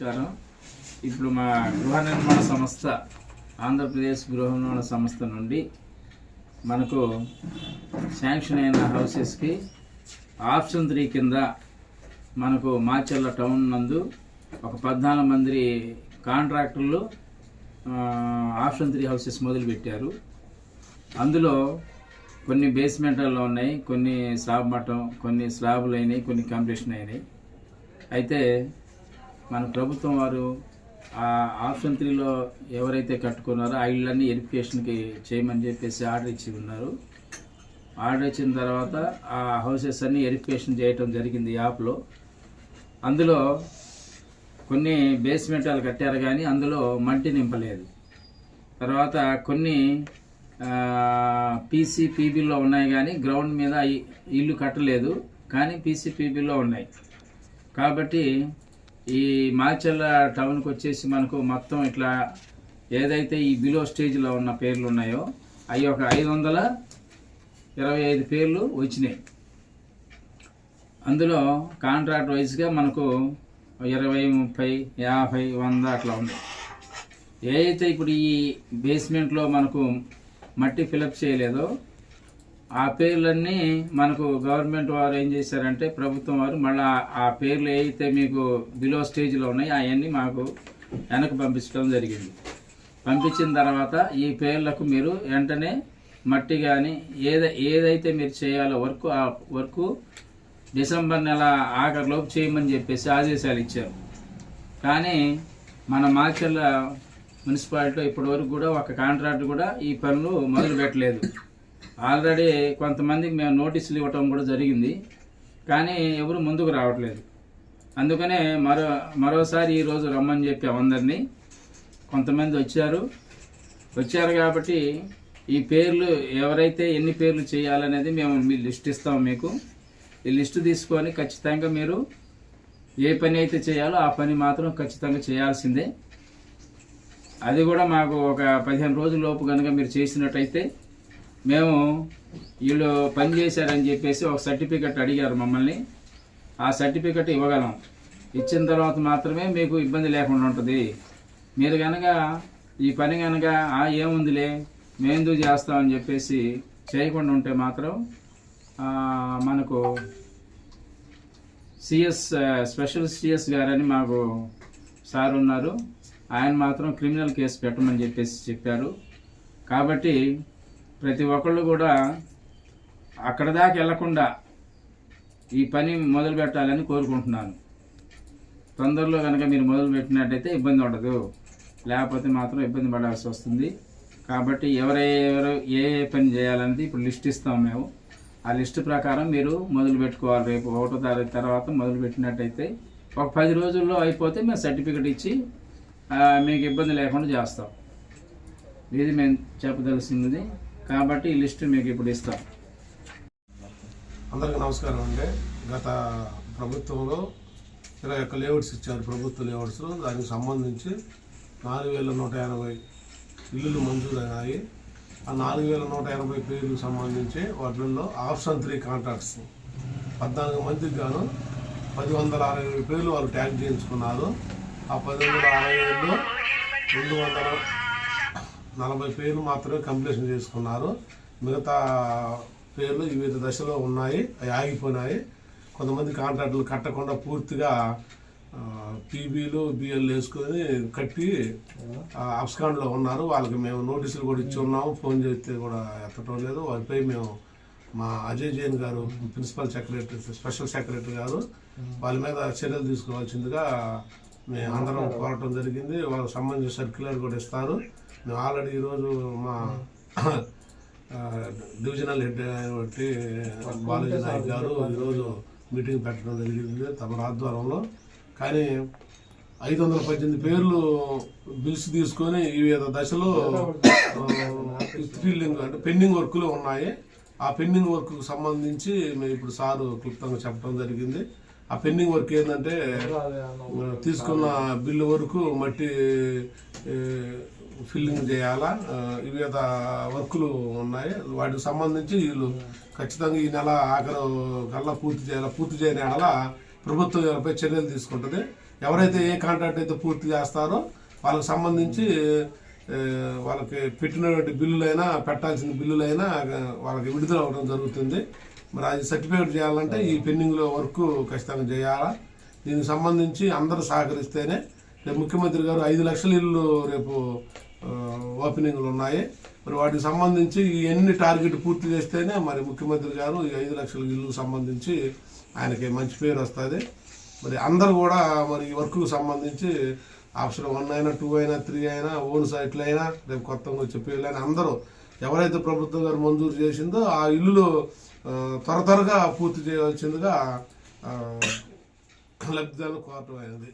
ప్రచారం ఇప్పుడు మా గృహ నిర్మాణ సంస్థ ఆంధ్రప్రదేశ్ గృహ నిర్మాణ సంస్థ నుండి మనకు శాంక్షన్ అయిన హౌసెస్కి ఆప్షన్ త్రీ కింద మనకు మాచర్ల టౌన్ నందు ఒక పద్నాలుగు మంది కాంట్రాక్టర్లు ఆప్షన్ త్రీ హౌసెస్ మొదలుపెట్టారు. అందులో కొన్ని బేస్మెంట్లలో ఉన్నాయి కొన్ని స్లాబ్ మఠం కొన్ని స్లాబులు అయినాయి కొన్ని కంప్లీషన్ అయినాయి. అయితే మన ప్రభుత్వం వారు ఆ ఆప్షన్ త్రీలో ఎవరైతే కట్టుకున్నారో ఆ ఇళ్ళన్నీ ఎరిఫికేషన్కి చేయమని చెప్పేసి ఆర్డర్ ఇచ్చి ఉన్నారు. ఆర్డర్ ఇచ్చిన తర్వాత ఆ హౌసెస్ అన్నీ వెరిఫికేషన్ చేయటం జరిగింది యాప్లో. అందులో కొన్ని బేస్మెంటాలు కట్టారు కానీ అందులో మట్టి నింపలేదు. తర్వాత కొన్ని పీసీ పీబీలో ఉన్నాయి కానీ గ్రౌండ్ మీద ఇల్లు కట్టలేదు. కానీ పీసీ పీబీలో ఉన్నాయి. కాబట్టి ఈ మాచర్ల టౌన్కి వచ్చేసి మనకు మొత్తం ఇట్లా ఏదైతే ఈ బిలో స్టేజ్లో ఉన్న పేర్లు ఉన్నాయో అవి ఒక ఐదు వందల ఇరవై ఐదు పేర్లు వచ్చినాయి. అందులో కాంట్రాక్ట్ వైజ్గా మనకు ఇరవై ముప్పై యాభై వంద అట్లా ఉంది. ఏదైతే ఇప్పుడు ఈ బేస్మెంట్లో మనకు మట్టి ఫిలప్ చేయలేదో ఆ పేర్లన్నీ మనకు గవర్నమెంట్ వారు ఏం చేశారంటే ప్రభుత్వం వారు మళ్ళీ ఆ పేర్లు ఏవైతే మీకు బిలో స్టేజ్లో ఉన్నాయో అవన్నీ మాకు వెనక్కి పంపించడం జరిగింది. పంపించిన తర్వాత ఈ పేర్లకు మీరు వెంటనే మట్టి కానీ ఏద ఏదైతే మీరు చేయాలో వర్క్ ఆ వర్క్ డిసెంబర్ నెల ఆఖరిలోపు చేయమని చెప్పేసి ఆదేశాలు ఇచ్చారు. కానీ మన మాచర్ల మున్సిపాలిటీ ఇప్పటివరకు కూడా ఒక కాంట్రాక్ట్ కూడా ఈ పనులు మొదలు పెట్టలేదు ఆల్రెడీ కొంతమందికి మేము నోటీసులు ఇవ్వటం కూడా జరిగింది. కానీ ఎవరు ముందుకు రావట్లేదు. అందుకనే మరో మరోసారి ఈరోజు రమ్మని చెప్పాం అందరినీ కొంతమంది వచ్చారు. వచ్చారు కాబట్టి ఈ పేర్లు ఎవరైతే ఎన్ని పేర్లు చేయాలనేది మేము మీ లిస్ట్ ఇస్తాం మీకు. ఈ లిస్టు తీసుకొని ఖచ్చితంగా మీరు ఏ పని అయితే చేయాలో ఆ పని మాత్రం ఖచ్చితంగా చేయాల్సిందే. అది కూడా మాకు ఒక పదిహేను రోజుల లోపు కనుక మీరు చేసినట్టయితే మేము వీళ్ళు పని చేశారని చెప్పేసి ఒక సర్టిఫికెట్ అడిగారు మమ్మల్ని. ఆ సర్టిఫికెట్ ఇవ్వగలం. ఇచ్చిన తర్వాత మాత్రమే మీకు ఇబ్బంది లేకుండా ఉంటుంది. మీరు కనుక ఈ పని కనుక "ఆ, ఏముందిలే మేందు చేస్తామని చెప్పేసి చేయకుండా ఉంటే మాత్రం మనకు సిఎస్ స్పెషల్ సిఎస్ గారని మాకు సార్ ఉన్నారు. ఆయన మాత్రం క్రిమినల్ కేసు పెట్టమని చెప్పేసి చెప్పారు. కాబట్టి ప్రతి ఒక్కళ్ళు కూడా అక్కడ దాకా వెళ్ళకుండా ఈ పని మొదలు పెట్టాలని కోరుకుంటున్నాను. తొందరలో కనుక మీరు మొదలు పెట్టినట్టయితే ఇబ్బంది ఉండదు. లేకపోతే మాత్రం ఇబ్బంది పడాల్సి వస్తుంది. కాబట్టి ఎవరెవరు ఏ ఏ పని చేయాలనేది ఇప్పుడు లిస్ట్ ఇస్తాం మేము. ఆ లిస్ట్ ప్రకారం మీరు మొదలు పెట్టుకోవాలి. రేపు ఒకటో తారీఖు తర్వాత మొదలు పెట్టినట్టయితే ఒక పది రోజుల్లో అయిపోతే మేము సర్టిఫికెట్ ఇచ్చి మీకు ఇబ్బంది లేకుండా చేస్తాం. ఇది మేము చెప్పదలసింది. కాబట్టి ఈ లిస్ట్ మీకు ఇప్పుడు ఇస్తాం. అందరికీ నమస్కారం అండి. గత ప్రభుత్వంలో ఇరవై ఒక్క లేఅవుట్స్ ఇచ్చారు ప్రభుత్వ లేఅవుట్స్ దానికి సంబంధించి నాలుగు వేల నూట ఎనభై ఇల్లులు మంజూరయ్యాయి ఆ నాలుగు వేల నూట ఎనభై పేర్లకు సంబంధించి వాటిల్లో ఆప్షన్ త్రీ కాంట్రాక్ట్స్ పద్నాలుగు మందికి గాను పది వందల అరవై ఏడు పేర్లు వాళ్ళు ట్యాగ్ చేయించుకున్నారు. ఆ పది వందల అరవై ఏడులో రెండు వందల నలభై పేర్లు మాత్రమే కంప్లీషన్ చేసుకున్నారు. మిగతా పేర్లు వివిధ దశలో ఉన్నాయి అవి ఆగిపోయినాయి. కొంతమంది కాంట్రాక్టులు కట్టకుండా పూర్తిగా పీబీలు బిఎల్ వేసుకొని కట్టి అబ్స్కాండ్లో ఉన్నారు. వాళ్ళకి మేము నోటీసులు కూడా ఇచ్చి ఉన్నాము ఫోన్ చేస్తే కూడా ఎత్తటం లేదు. వారిపై మేము మా అజయ్ జైన్ గారు ప్రిన్సిపల్ సెక్రటరీ స్పెషల్ సెక్రటరీ గారు వాళ్ళ మీద చర్యలు తీసుకోవాల్సిందిగా మేము అందరం కోరటం జరిగింది. వాళ్ళకి సంబంధించిన సర్క్యులర్ కూడా ఇస్తారు. మేము ఆల్రెడీ ఈరోజు మా డివిజనల్ హెడ్ అయినటువంటి బాలాజీ నాయక్ గారు ఈరోజు మీటింగ్ పెట్టడం జరిగింది తమ ఆధ్వర్యంలో. కానీ ఐదు వందల పద్దెనిమిది పేర్లు బిల్స్ తీసుకొని వివిధ దశలో ఫీల్డింగ్ అంటే పెండింగ్ వర్క్లు ఉన్నాయి. ఆ పెండింగ్ వర్క్ సంబంధించి మేము ఇప్పుడు సారు క్లుప్తంగా చెప్పడం జరిగింది. ఆ పెండింగ్ వర్క్ ఏంటంటే తీసుకున్న బిల్లు వరకు మట్టి ఫిల్లింగ్ చేయాలా? వివిధ వర్కులు ఉన్నాయి. వాటికి సంబంధించి వీళ్ళు ఖచ్చితంగా ఈ నెల ఆఖరు కల్లా పూర్తి చేయాలి? పూర్తి చేయని నెల ప్రభుత్వం వీళ్ళపై చర్యలు తీసుకుంటుంది. ఎవరైతే ఏ కాంట్రాక్ట్ అయితే పూర్తి చేస్తారో వాళ్ళకి సంబంధించి వాళ్ళకి పెట్టినటువంటి బిల్లులైనా పెట్టాల్సిన బిల్లులైనా వాళ్ళకి విడుదల అవ్వడం జరుగుతుంది. మరి అది సర్టిఫికేట్ చేయాలంటే ఈ పెండింగ్లో వర్క్ ఖచ్చితంగా చేయాలా? దీనికి సంబంధించి అందరూ సహకరిస్తేనే రేపు ముఖ్యమంత్రి గారు ఐదు లక్షల ఇల్లు రేపు ఓపెనింగ్లు ఉన్నాయి మరి వాటికి సంబంధించి ఎన్ని టార్గెట్ పూర్తి చేస్తేనే మరి ముఖ్యమంత్రి గారు ఈ ఐదు లక్షల ఇల్లు సంబంధించి ఆయనకి మంచి పేరు వస్తుంది. మరి అందరు కూడా మరి ఈ వర్క్కు సంబంధించి ఆప్షన్ వన్ అయినా టూ అయినా త్రీ అయినా ఓన్ సైట్లు అయినా రేపు కొత్తగా వచ్చే పేర్లు అయినా అందరూ ఎవరైతే ప్రభుత్వం గారు మంజూరు చేసిందో ఆ ఇల్లులు త్వర త్వరగా పూర్తి చేయవలసిందిగా లబ్ధిదారులు కోరటం అయింది.